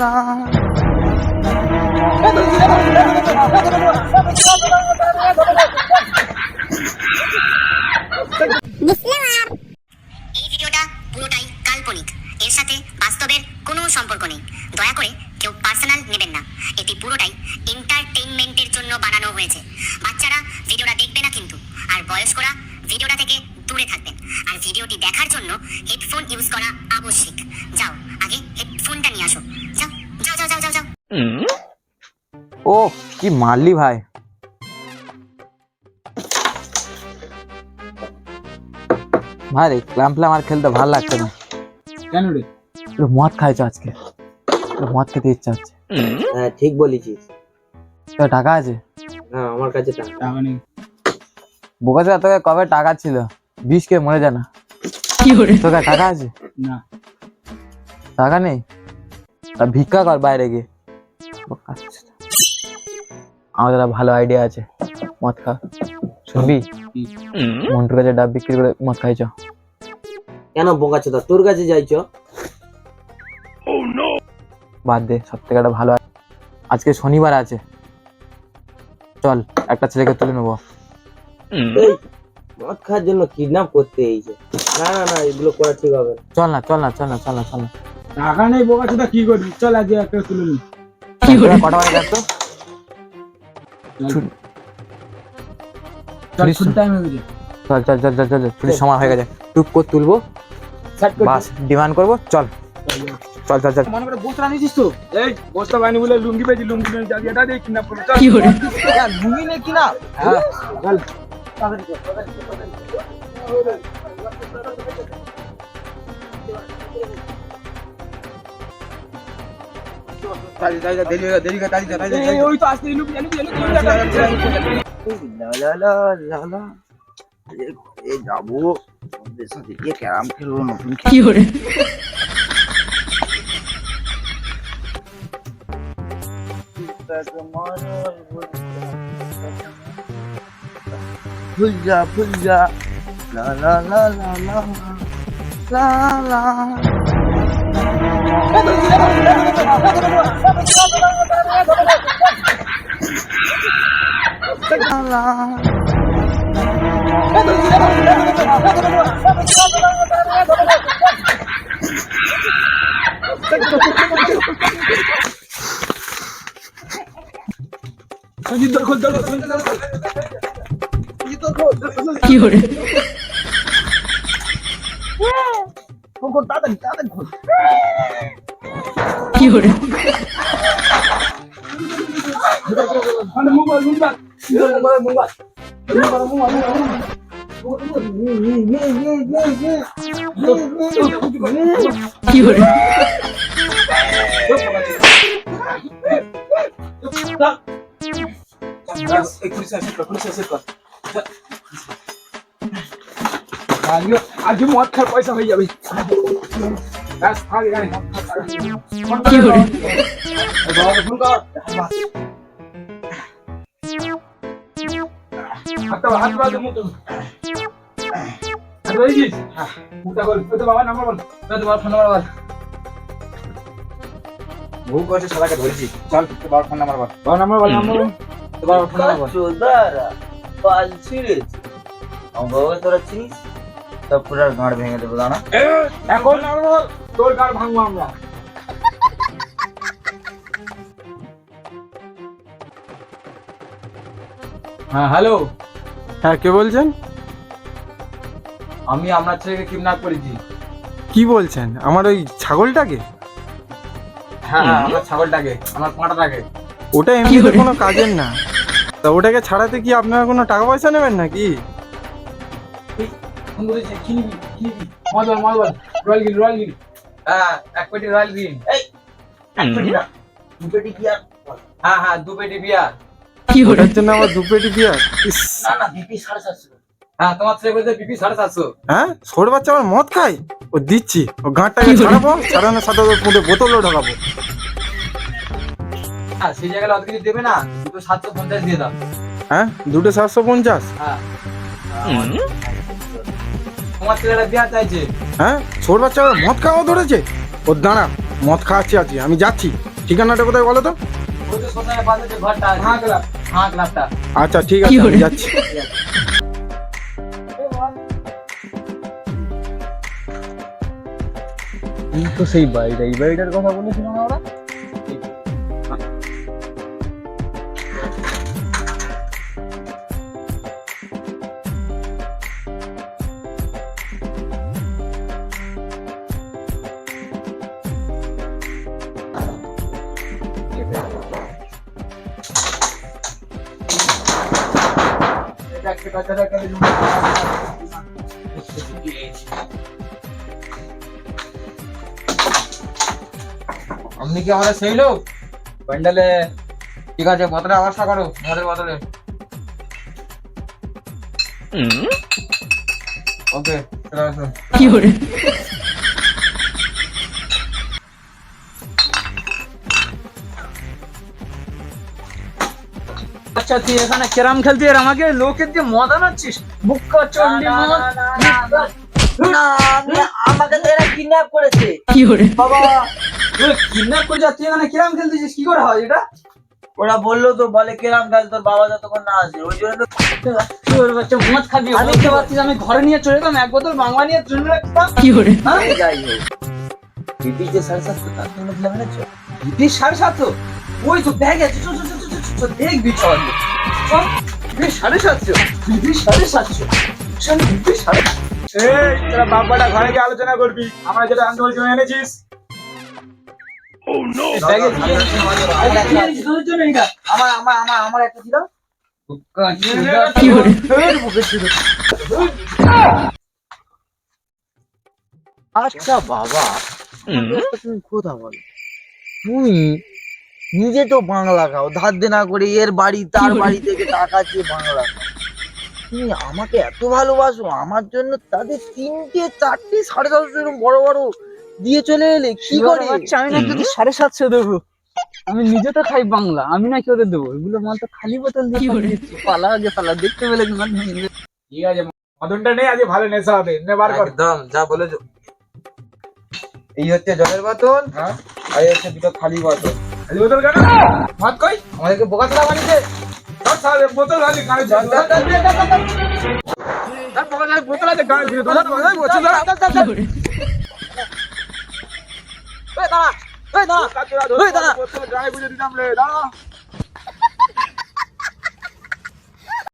এই ভিডিওটা পুরোটাই কাল্পনিক। এর সাথে বাস্তবের কোনো সম্পর্ক নেই। দয়া করে কেউ পার্সোনাল নেবেন না। এটি পুরোটাই এন্টারটেইনমেন্টের জন্য বানানো হয়েছে। বাচ্চারা ভিডিওটা দেখবে না কিন্তু। আর বয়স্করা ভিডিওটা থেকে দূরে থাকবেন। আর ভিডিওটি দেখার জন্য হেডফোন ইউজ করা আবশ্যিক। যাও, আগে হেডফোনটা নিয়ে আসো। ও কি মারলি ভাই? ভাই রে ক্লাম ফ্লাম আর খেলতে ভালো লাগছে না। কেন রে? মদ খাইছো আজকে। মদ খেতে ইচ্ছা হচ্ছে। হ্যাঁ ঠিক বলেছিস। তো টাকা আছে? হ্যাঁ আমার কাছে টাকা টাকা নেই। বোকা ছিল তোকে কবে টাকা ছিল? বিষ কে মরে যায় না। তোকে টাকা আছে? না। টাকা নেই? তা ভিক্ষা কর বাইরে গিয়ে। একটা ভালো আইডিয়া আছে। মদ খা শুনবি? মন্টুর কাছে ডাব বিক্রি করে মদ খাইছ। কেন বোকা চোদা তোর কাছে যাইছ? বাদ দে সব থেকে একটা ভালো আজকে শনিবার আছে। চল একটা ছেলেকে তুলে নেব। এই মদ খাওয়ার জন্য কিডন্যাপ করতে এইছে না না না এগুলো করা ঠিক হবে না। চল না চল না চল না চল না চল না। টাকা নেই বোকা চোদা কি করবি? চল আজকে একটা তুলে নি। তোরা কটা যাচ্ছ ছুটি- চল হয়ে চল চল চল চল চল সময় হয়ে গেছে। টুপ করে তুলবো। বাস ডিমান্ড করব। চল। চল চল চল। মনে করে বস্তা নিয়েছিস তো? এই বস্তা বানি বলে লুঙ্গি পেয়েছি লুঙ্গি পেয়েছি। যাবি এটা দিয়ে কিনা পড়ে চল। লুঙ্গি নে কিনা? হ্যাঁ চল। এই, যাব। সাথে গিয়ে ক্যারাম খেলব নতুন ফুল যা ফুল যা লা লা লা লা লা লা। লা সঞ্জিত দর খোল দর খোল সঞ্জিত দর খোল ফোন কর তাড়াতাড়ি তাড়াতাড়ি খোল মানে মোবাইল মোবাইল আজকে বল। তো বাবা ফোন নাম্বার বল। ভুল করেছে সবাইকে ধরেছি। চল তোর বাবার ফোন নাম্বার বল। বাবা নাম্বার বল নাম্বার বল। তোর বাবার ফোন নাম্বার বল। চোদারা পাল ছিঁড়েছে। আমার বাবা তোরা চিনিস? সব পুরো গাঁড় ভেঙে দেবো দাঁড়া। এখন তোর গাড় ভাঙবো আমরা। হ্যাঁ হ্যালো। হ্যাঁ কে বলছেন? আমি আপনার ছেলেকে কিডন্যাপ করেছি। কি বলছেন? আমার ওই ছাগলটাকে? হ্যাঁ হ্যাঁ আমার ছাগলটাকে আমার পাঁটাটাকে। ওটা এমনিতে কোনো কাজের না। তা ওটাকে ছাড়াতে কি আপনারা কোনো টাকা পয়সা নেবেন নাকি? কি কি রয়্যাল গ্রিন রয়্যাল গ্রিন। হ্যাঁ এক পেটি রয়্যাল গ্রিন। এই এক পেটি না দু পেটি কি হ্যাঁ হ্যাঁ দু পেটি বিয়ার। জন্য আমার দু পেটি বিয়ার? ইস, না না বিপি সাড়ে সাতশো হ্যাঁ তোমার ছেলে বলছে বিপি সাড়ে সাতশো হ্যাঁ? ছোট বাচ্চা আমার মদ খায়? ও দিচ্ছি। ও গাঁটটাকে ছাড়াবো ছাড়ানোর সাথে ওর মুখে বোতলও ঢোকাবো। হ্যাঁ সেই জায়গায় অত কিছু দেবে না দুটো সাতশো পঞ্চাশ দিয়ে দাও। হ্যাঁ? দুটো সাতশো পঞ্চাশ? হ্যাঁ। হ্যাঁ? ছোট বাচ্চা মদ খাওয়া ধরেছে? ও দাঁড়া মদ খাওয়াচ্ছি আছি আমি যাচ্ছি। ঠিকানাটা কোথায় বলো তো? ওই তো কোথায় পাশে যে ঘরটা আছে। হ্যাঁ ক্লাব হ্যাঁ ক্লাবটা আচ্ছা ঠিক আছে আমি যাচ্ছি। তো সেই বাড়িটা এই বাড়িটার কথা বলেছিলাম আমরা। আপনি কি আমাদের সেই লোক? প্যান্ডেলে ঠিক আছে বদলে আওয়াজটা করো মদের বদলে ওকে চলে আসো আচ্ছা তুই এখানে ক্যারাম খেলতে আর আমাকে লোকের দিয়ে চন্ডি আমি- আমাকে তো এরা কিডন্যাপ করেছে। বাবা। কিডন্যাপ করে এখানে ক্যারাম খেলতেছিস কি করে হয় এটা? ওরা বলল তো বলে কেরাম খেল তোর বাবা যতক্ষণ না আসে ওই জন্য তো মদ খাবি? আমি তো পারছিস আমি ঘরে নিয়ে চলে যেতাম এক বোতল বাংলা নিয়ে জন্য রাখতাম হ্যাঁ? এই যাই হোক। যে সাড়ে সাতশো তার না চল। সাড়ে সাতশো? ওই তো ব্যাগ আছে চল। দেখবি সাড়ে সাতশো সাড়ে সাতশো সাড়ে এই তোরা বাপ্পাটা ঘরে গিয়ে আলোচনা করবি। আমরা যেটা আনতে বলছি এনেছিস? আমার আমার আমার আমার একটা ছিল। আচ্ছা বাবা। তুমি কথা বলো? তুমি নিজে তো বাংলা খাও ধার দেনা করে এর বাড়ি তার বাড়ি থেকে টাকা চেয়ে বাংলা খাও। তুমি আমাকে এত ভালোবাসো আমার জন্য তাদের তিনটে চারটে সাড়ে সাতশো এরকম বড় বড় দিয়ে চলে এলে কি করে? আমি নাকি ওদের সাড়ে সাতশো দেবো। আমি নিজে তো খাই বাংলা আমি নাকি ওদের দেবো। এগুলো মাল তো খালি বোতল দিয়ে। পালা আগে পালা দেখতে পেলে কি মাল ঠিক আছে মদনটা নেই আজকে ভালো নেশা হবে নে বার কর। একদম যা বলেছ। এই হচ্ছে জলের বোতল হ্যাঁ। আর এই হচ্ছে দুটো খালি বোতল। বোতল কেন ভাত কই আমাদেরকে বোকা তোলা বানিয়েছে। বোতল খালি কানে বোতল আছে গায়ে ফিরে দাঁড়া। দাঁড়া দাঁড়া। দাঁড়া। দাঁড়া।